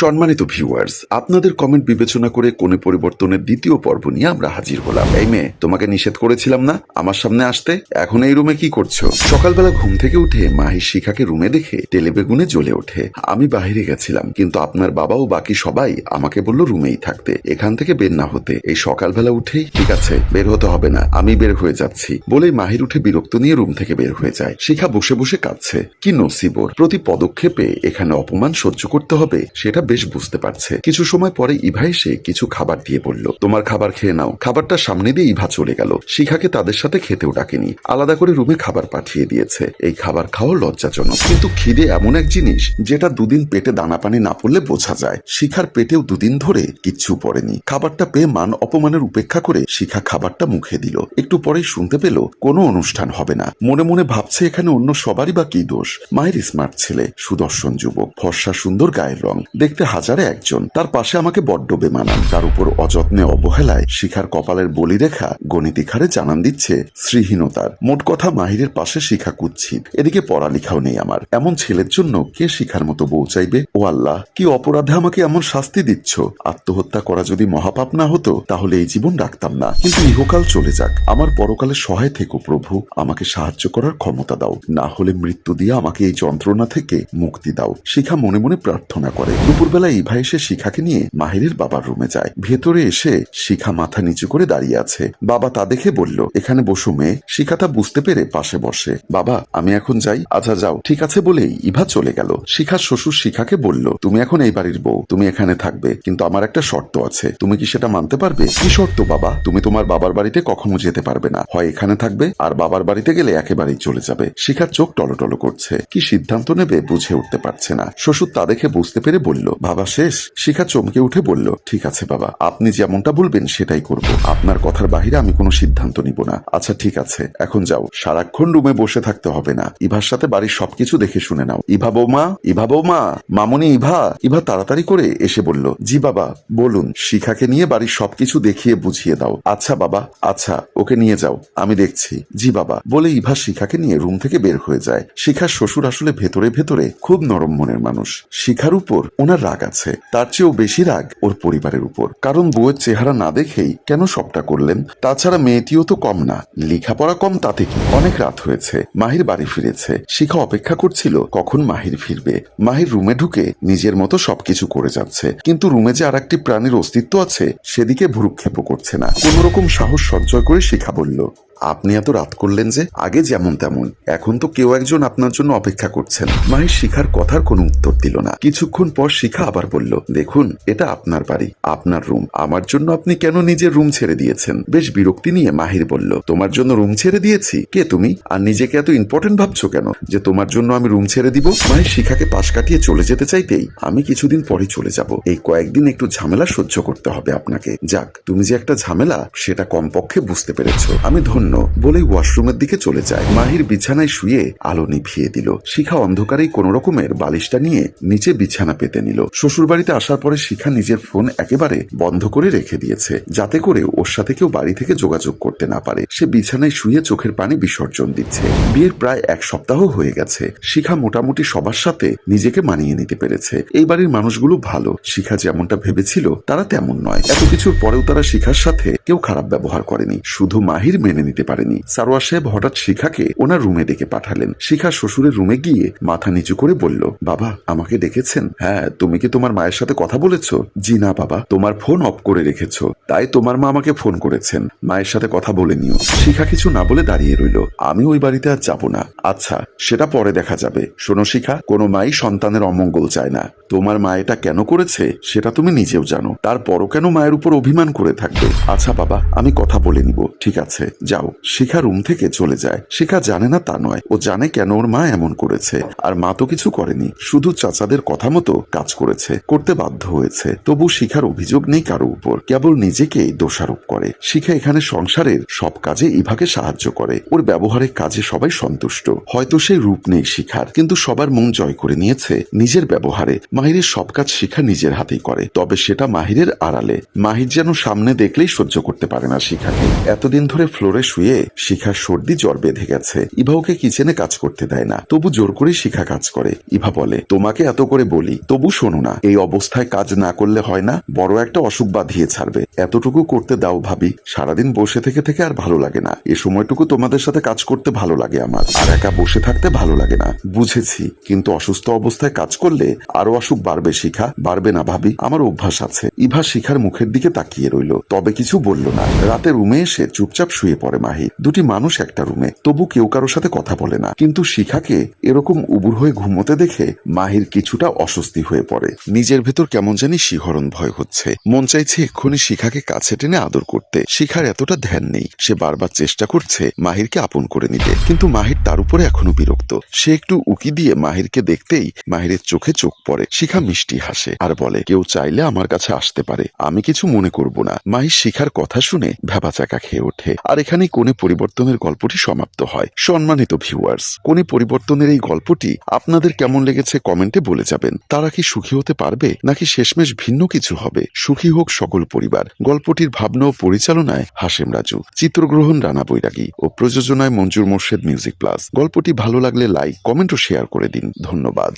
সম্মানিত ভিউয়ার্স আপনাদের কমেন্ট বিবেচনা করে কোনে পরিবর্তনের দ্বিতীয় পর্ব নিয়ে আমরা হাজির হলাম। এই মেয়ে, তোমাকে নিষেধ করেছিলাম না? আমার সামনে আসতে? এখন এই রুমে কি করছ? সকালবেলা ঘুম থেকে উঠে মাহির শিখাকে রুমে দেখে তেলে বেগুনে জ্বলে ওঠে। আমি বাহিরে গেছিলাম, কিন্তু আপনার বাবা ও বাকি সবাই আমাকে বলল রুমেই থাকতে। এখান থেকে বের না হতে। এই সকালবেলা উঠেই, ঠিক আছে, বের হতে হবে না, আমি বের হয়ে যাচ্ছি। বলেই মাহির উঠে বিরক্ত নিয়ে রুম থেকে বের হয়ে যায়। শিখা বসে বসে কাঁদছে। কি নসিবর প্রতি পদক্ষেপে এখানে অপমান সহ্য করতে হবে, সেটা বেশ বুঝতে পারছে। কিছু সময় পরে ইভা এসে কিছু খাবার দিয়ে বলল, তোমার খাবার খেয়ে নাও। খাবারটা সামনে দিয়ে ইভা চলে গেল। শিখাকে তাদের সাথে খেতেও ডাকেনি। আলাদা করে রুমে খাবার পাঠিয়ে দিয়েছে। এই খাবার খাওয়া লজ্জাজনক। কিন্তু খিদে এমন এক জিনিস যেটা দুদিন পেটে দানা পানি না পড়লে বোঝা যায়। শিখার পেটেও দুদিন ধরে কিচ্ছু পড়েনি। খাবারটা পেয়ে মান অপমানের উপেক্ষা করে শিখা খাবারটা মুখে দিল। একটু পরেই শুনতে পেল, কোনো অনুষ্ঠান হবে না। মনে মনে ভাবছে এখানে অন্য সবারই বা কি দোষ। মায়ের স্মার্ট ছেলে, সুদর্শন যুবক। ফর্সা সুন্দর গায়ের রং। দেখতে হাজারে একজন। তার পাশে আমাকে বড্ড বেমানান। তার উপর অযত্নে অবহেলায় শিখার কপালের বলি রেখা গণিতিখারে জানান দিচ্ছে শ্রীহীনতার। মোট কথা মাহিরের পাশে শিখা কুচ্ছিত এদিকে পড়ালেখাও নেই আমার। এমন ছেলের জন্য কে শিখার মতো বউ চাইবে? ও আল্লাহ, কি অপরাধে আমাকে এমন শাস্তি দিচ্ছ? আত্মহত্যা করা যদি মহাপাপ না হতো, তাহলে এই জীবন রাখতাম না। কিন্তু ইহকাল চলে যাক। আমার পরকালে সহায় থেকো প্রভু। আমাকে সাহায্য করার ক্ষমতা দাও। না হলে মৃত্যু দিয়ে আমাকে এই যন্ত্রণা থেকে মুক্তি দাও। শিখা মনে মনে প্রার্থনা করে। দুপুরবেলা ইভা এসে শিখাকে নিয়ে মাহিরের বাবার রুমে যায়। ভেতরে এসে শিখা মাথা নিচু করে দাঁড়িয়ে আছে। বাবা তা দেখে বলল, এখানে বসু মেয়ে, শিখা তা বুঝতে পেরে পাশে বসে। বাবা, আমি এখন যাই আচ্ছা যাও। ঠিক আছে বলেই ইভা চলে গেল। শিখার শ্বশুর শিখাকে বলল, তুমি এখন এই বাড়ির বউ, তুমি এখানে থাকবে, কিন্তু আমার একটা শর্ত আছে। তুমি কি সেটা মানতে পারবে? কি শর্ত বাবা? তুমি তোমার বাবার বাড়িতে কখনো যেতে পারবে না। হয় এখানে থাকবে, আর বাবার বাড়িতে গেলে একেবারেই চলে যাবে। শিখার চোখ টলটল করছে। কি সিদ্ধান্ত নেবে বুঝে উঠতে পারছে না। শ্বশুর তা দেখে বুঝতে পেরে বলল বাবা শেষ। শিখা চমকে উঠে বলল, ঠিক আছে বাবা, আপনি যেমনটা বলবেন সেটাই করব। আপনার কথার বাহিরে আমি কোনো সিদ্ধান্ত নিব না। আচ্ছা ঠিক আছে, এখন যাও। সারাক্ষণ রুমে বসে থাকতে হবে না। ইভার সাথে বাড়ির সবকিছু দেখে শুনে নাও। ইভা বৌমা ইভা বৌমা, মামনি ইভা। ইভা তাড়াতাড়ি করে এসে বলল, জি বাবা, বলুন, শিখাকে নিয়ে বাড়ির সবকিছু দেখিয়ে বুঝিয়ে দাও। আচ্ছা বাবা আচ্ছা ওকে নিয়ে যাও, আমি দেখছি। জি বাবা, বলে ইভা শিখাকে নিয়ে রুম থেকে বের হয়ে যায়। শিখার শ্বশুর আসলে ভেতরে ভেতরে খুব নরম মনের মানুষ। শিখার উপর ওনার রাগ আছে, তার চেয়েও বেশি রাগ ওর পরিবারের উপর। কারণ বউয়ের চেহারা না দেখেই কেন সবটা করলেন? তাছাড়া মেয়েটিও তো কম না, লেখাপড়া কম তাতে কি? অনেক রাত হয়েছে, মাহির বাড়ি ফিরেছে। শিখা অপেক্ষা করছিল কখন মাহির ফিরবে। মাহির রুমে ঢুকে নিজের মতো সবকিছু করে যাচ্ছে। কিন্তু রুমে যে আর একটি প্রাণীর অস্তিত্ব আছে, সেদিকে ভ্রুক্ষেপ করছে না। কোন রকম সাহস সঞ্চয় করে শিখা বলল আপনি এত রাত করলেন যে আগে যেমন তেমন। এখন তো কেউ একজন আপনার জন্য অপেক্ষা করছেন। মাহির শিখার কথার কোনো উত্তর দিল না। কিছুক্ষণ পর শিখা আবার বলল, দেখুন, এটা আপনার বাড়ি, আপনার রুম। আমার জন্য আপনি কেন নিজের রুম ছেড়ে দিয়েছেন? বেশ বিরক্তি নিয়ে মাহির বলল, তোমার জন্য রুম ছেড়ে দিয়েছি? কে তুমি? আর নিজেকে এত ইম্পর্টেন্ট ভাবছ কেন? যে তোমার জন্য আমি রুম ছেড়ে দিব? মাহির শিখাকে পাশ কাটিয়ে চলে যেতে চাইতেই আমি কিছুদিন পরে চলে যাব। এই কয়েকদিন একটু ঝামেলা সহ্য করতে হবে আপনাকে। যাক, তুমি যে একটা ঝামেলা, সেটা কমপক্ষে বুঝতে পেরেছ। আমি ধন্য বলেই ওয়াশরুমের দিকে চলে যায়। মাহির বিছানায় শুয়ে আলো নিভিয়ে দিল। শিখা অন্ধকারেই কোন রকমের বালিশটা নিয়ে নিচে বিছানা পেতে নিল। শ্বশুর বাড়িতে আসার পরে শিখা নিজের ফোন একেবারে বন্ধ করে রেখে দিয়েছে, যাতে করে ওর সাথে কেউ বাড়ি থেকে যোগাযোগ করতে না পারে। সে বিছানায় শুয়ে চোখের পানি বিসর্জন দিচ্ছে। বিয়ের প্রায় এক সপ্তাহ হয়ে গেছে। শিখা মোটামুটি সবার সাথে নিজেকে মানিয়ে নিতে পেরেছে। এই বাড়ির মানুষগুলো ভালো। শিখা যেমনটা ভেবেছিল, তারা তেমন নয়। এত কিছুর পরেও তারা শিখার সাথে কেউ খারাপ ব্যবহার করেনি। শুধু মাহির মেনে নিতে পারেনি। সারোয়ার সাহেব হঠাৎ শিখাকে ওনার রুমে ডেকে পাঠালেন। শিখা শ্বশুরের রুমে গিয়ে মাথা নিচু করে বলল, বাবা, আমাকে ডেকেছেন? হ্যাঁ তুমি কি তোমার মায়ের সাথে কথা বলেছ? জি না, বাবা, তোমার ফোন অফ করে রেখেছো। তাই তোমার মা আমাকে ফোন করেছেন। মায়ের সাথে কথা বলে নিও। শিখা কিছু না বলে দাঁড়িয়ে রইল। আমি ওই বাড়িতে আর যাব না। আচ্ছা সেটা পরে দেখা যাবে। শোনো শিখা, কোনো মাই সন্তানের অমঙ্গল চায় না। তোমার মা এটা কেন করেছে, সেটা তুমি নিজেও জানো। তারপরও কেন মায়ের উপর অভিমান করে থাকবে? আচ্ছা বাবা, আমি কথা বলে নিব। ঠিক আছে, যাও। শিখা রুম থেকে চলে যায়। শিখা জানে না তা নয়। ও জানে কেন ওর মা এমন করেছে। আর মা তো কিছু করেনি। শুধু চাচাদের কথা মতো কাজ করেছে, করতে বাধ্য হয়েছে। তবু শিখার অভিযোগ নেই কারও উপর। কেবল নিজেকেই দোষারোপ করে। শিখা এখানে সংসারের সব কাজে ইভাকে সাহায্য করে। ওর ব্যবহারের কাজে সবাই সন্তুষ্ট। হয়তো সে রূপ নেই শিখার, কিন্তু সবার মন জয় করে নিয়েছে নিজের ব্যবহারে। মাহিরের সব কাজ শিখা নিজের হাতেই করে। তবে সেটা মাহিরের আড়ালে। মাহির যেন সামনে দেখলেই সহ্য করতে পারে না শিখাকে। এতদিন ধরে ফ্লোরে শুয়ে শিখার সর্দি জ্বর বেঁধে গেছে। ইভা ওকে কিচেনে কাজ করতে দেয় না। তবু জোর করে শিখা কাজ করে। ইভা বলে, তোমাকে এত করে বলি, তবু শোনো না। এই অবস্থায় কাজ না করলে হয় না, বড় একটা অসুখ বাঁধিয়ে ছাড়বে। এতটুকু করতে দাও ভাবি। সারাদিন বসে থেকে থেকে আর ভালো লাগে না। এ সময়টুকু তোমাদের সাথে কাজ করতে ভালো লাগে আমার। আর একা বসে থাকতে ভালো লাগে না। বুঝেছি, কিন্তু অসুস্থ অবস্থায় কাজ করলে আরও অসুখ বাড়বে শিখা। বাড়বে না ভাবি, আমার অভ্যাস আছে। ইভা শিখার মুখের দিকে তাকিয়ে রইল, তবে কিছু বলল না। রাতে রুমে এসে চুপচাপ শুয়ে পড়ে মাহি, দুটি মানুষ একটা রুমে। তবু কেউ কারোর সাথে কথা বলে না। কিন্তু শিখাকে এরকম উবুর হয়ে ঘুমোতে দেখে মাহির কিছুটা অস্বস্তি হয়ে পড়ে। নিজের ভেতর কেমন জানি শিহরণ ভয় হচ্ছে। মন চাইছে এক্ষুনি শিখাকে কাছে টেনে আদর করতে। শিখার এতটা ধ্যান নেই। সে বারবার চেষ্টা করছে মাহিরকে আপন করে নিতে। কিন্তু মাহির তার উপরে এখনও বিরক্ত। সে একটু উকি দিয়ে মাহিরকে দেখতেই মাহিরের চোখে চোখ পড়ে। শিখা মিষ্টি হাসে আর বলে, কেউ চাইলে আমার কাছে আসতে পারে। আমি কিছু মনে করব না। মাহির শিখার কথা শুনে ভেবাচাকা খেয়ে ওঠে। আর এখানেই কোণে পরিবর্তনের গল্পটি সমাপ্ত হয়। সম্মানিত ভিউয়ার্স কোণে পরিবর্তনের এই গল্পটি আপনাদের কেমন লেগেছে কমেন্টে বলে যাবেন। তারা কি সুখী হতে পারবে, নাকি শেষমেশ ভিন্ন কিছু হবে? সুখী হোক সকল পরিবার। গল্পটির ভাবনা ও পরিচালনায় হাসেম রাজু। চিত্রগ্রহণ রানা বৈরাগী ও প্রযোজনায় মঞ্জুর মোর্শেদ মিউজিক প্লাস। গল্পটি ভালো লাগলে লাইক, কমেন্ট ও শেয়ার করে দিন। ধন্যবাদ।